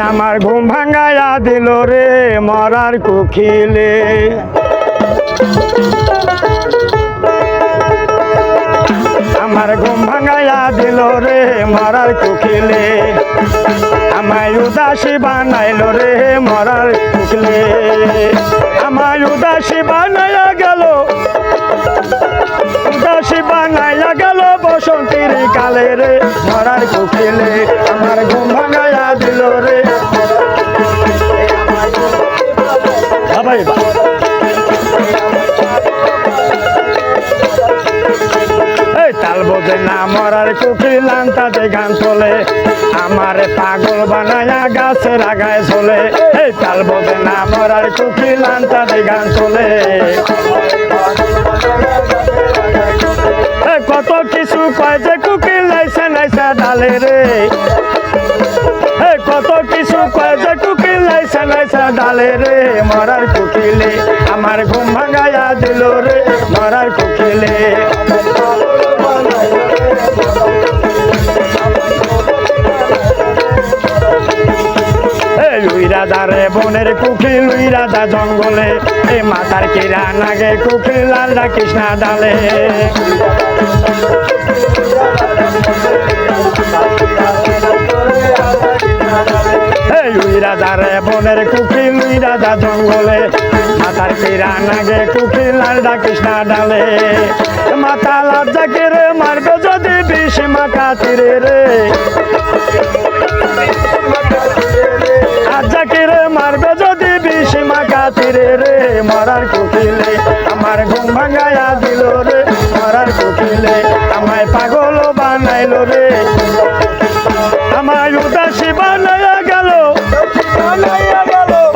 আমার ঘুম ভাঙ্গায়া দিল রে মরার কুখিলে আমার ঘুম ভাঙ্গায়া দিল রে মরার কুখিলে আমায় উদাসী বানাইল রে মরার কুখিলে আমায় উদাসী বানাইয়া গেল, উদাসী বানাইয়া গেল বসন্তীর কালে রে মরার কুখিলে আমার ঘুম ভাঙ্গায়া না মরার কুকি লান্তাতে গান চলে, আমার পাগল বানায়া গাছের আগায় চলে। এই তাল বোঝে না মরার কুকি লান্তাতে গান চলে। কত কিছু কয় যে কুকি লাইছে নাইছে ডালে রে। কত কিছু কয় যে কুকি লাইছে নাইছে ডালে রে। মরার কুকিলে, আমার ঘুম ভাঙায়া দিল রে। মরার কুকিলে। লুই রাজা রে বনের কুকি লুই রাজা জঙ্গলে। এই মাথার কিরা নাগে কুকি লাল কৃষ্ণা ডালে। এই লুই রাজা রে বনের কুকি লুই রাজা জঙ্গলে। মাথার কিরা নাগে কুকি লাল কৃষ্ণা ডালে। মাথা লজ্জা রে মারবে যদি বিষ মাকা তীরে রে। কুকিলে আমার ঘুম ভাঙায়া দিল রে। মরার কুকিলে আমায় পাগল বানাইল রে। আমায় উদাসী বানাইয়া গেল।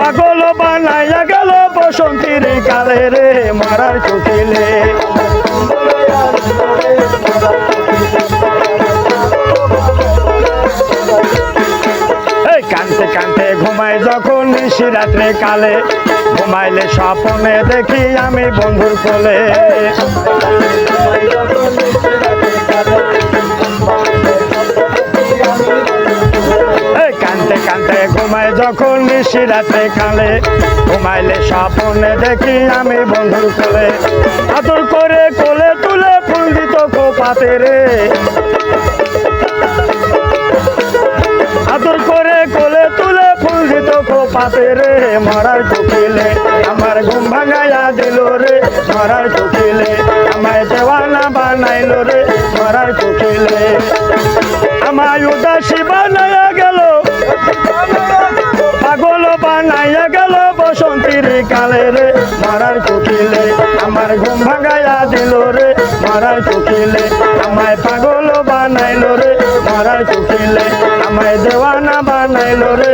পাগল বানাইয়া গেল বসন্তীর কালে রে মরার কুকিলে। কানতে কানতে ঘুমাই যখন নিশি রাত্রে কালে। ঘুমাইলে স্বপ্নে দেখি আমি বন্ধুর কোলে। কানতে কানতে ঘুমাই যখন নিশি রাত্রে কালে। ঘুমাইলে স্বপ্নে দেখি আমি বন্ধুর কোলে। আদর করে কোলে তুলে ফুল দিত কোপাতে রে। খোপাতে রে, মরার কুকিলে। আমার ঘুম ভাঙাইয়া দিল রে, মরার কুকিলে। আমায় দেওয়ানা বানাইলো রে, মরার কুকিলে। আমায় উদাসী বানাইয়া গেল। পাগল বানাইয়া গেল বসন্তীর কালে রে, মরার কুকিলে। আমার ঘুম ভাঙাইয়া দিল রে, মরার কুকিলে। আমায় পাগল বানাইলো রে, মরার কুকিলে। আমায় দেওয়ানা বানাইলো রে।